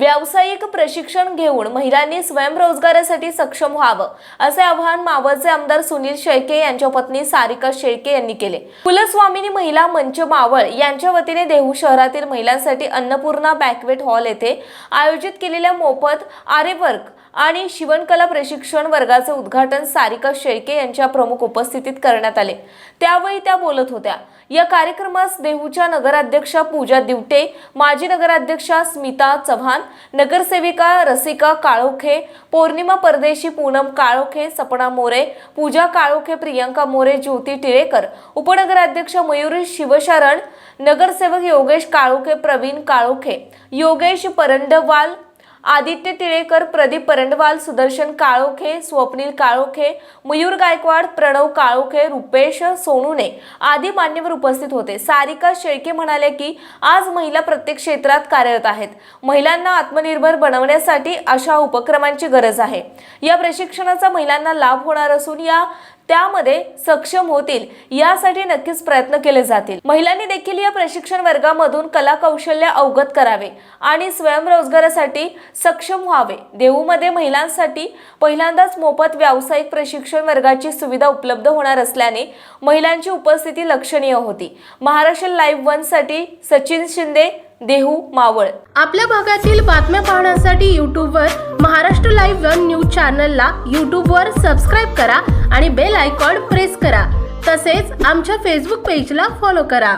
व्यावसायिक प्रशिक्षण घेऊन महिलांनी स्वयंरोजगारासाठी सक्षम व्हावं असे आवाहन मावळचे आमदार सुनील शेळके यांच्या पत्नी सारिका शेळके यांनी केले. कुलस्वामिनी महिला मंच मावळ यांच्या वतीने देहू शहरातील महिलांसाठी अन्नपूर्णा बॅकवेट हॉल येथे आयोजित केलेल्या मोफत आरेवर्क आणि शिवणकला प्रशिक्षण वर्गाचे उद्घाटन सारिका शेळके यांच्या प्रमुख उपस्थितीत करण्यात आले. त्यावेळी त्या बोलत होत्या या कार्यक्रमास देहूच्या नगराध्यक्षा पूजा दिवटे माजी नगराध्यक्षा स्मिता चव्हाण नगरसेविका रसिका काळोखे पौर्णिमा परदेशी पूनम काळोखे सपना मोरे पूजा काळोखे प्रियंका मोरे ज्योती टिळेकर उपनगराध्यक्ष मयुरी शिवशरण नगरसेवक योगेश काळोखे प्रवीण काळोखे योगेश परंडवाल आदित्य टिळेकर प्रदीप परंडवाल सुदर्शन काळोखे स्वप्नील काळोखे मयूर गायकवाड प्रणव काळोखे रुपेश सोनुने आदी मान्यवर उपस्थित होते. सारिका शेळके म्हणाले की आज महिला प्रत्येक क्षेत्रात कार्यरत आहेत. महिलांना आत्मनिर्भर बनवण्यासाठी अशा उपक्रमांची गरज आहे. या प्रशिक्षणाचा महिलांना लाभ होणार असून या त्यामध्ये सक्षम होतील यासाठी नक्कीच प्रयत्न केले जातील. महिलांनी देखील या प्रशिक्षण वर्गामधून कला कौशल्य अवगत करावे आणि स्वयंरोजगारासाठी सक्षम व्हावे. देहूमध्ये महिलांसाठी पहिल्यांदाच मोफत व्यावसायिक प्रशिक्षण वर्गाची सुविधा उपलब्ध होणार असल्याने महिलांची उपस्थिती लक्षणीय होती. महाराष्ट्र लाईव्ह वनसाठी सचिन शिंदे देहू मावळ. आपल्या भागातील बातम्या पाहण्यासाठी यूट्यूबवर महाराष्ट्र लाईव्ह वन न्यूज चॅनलला यूट्यूबवर सबस्क्राईब करा आणि बेल आयकॉन प्रेस करा. तसेच आमच्या फेसबुक पेजला फॉलो करा.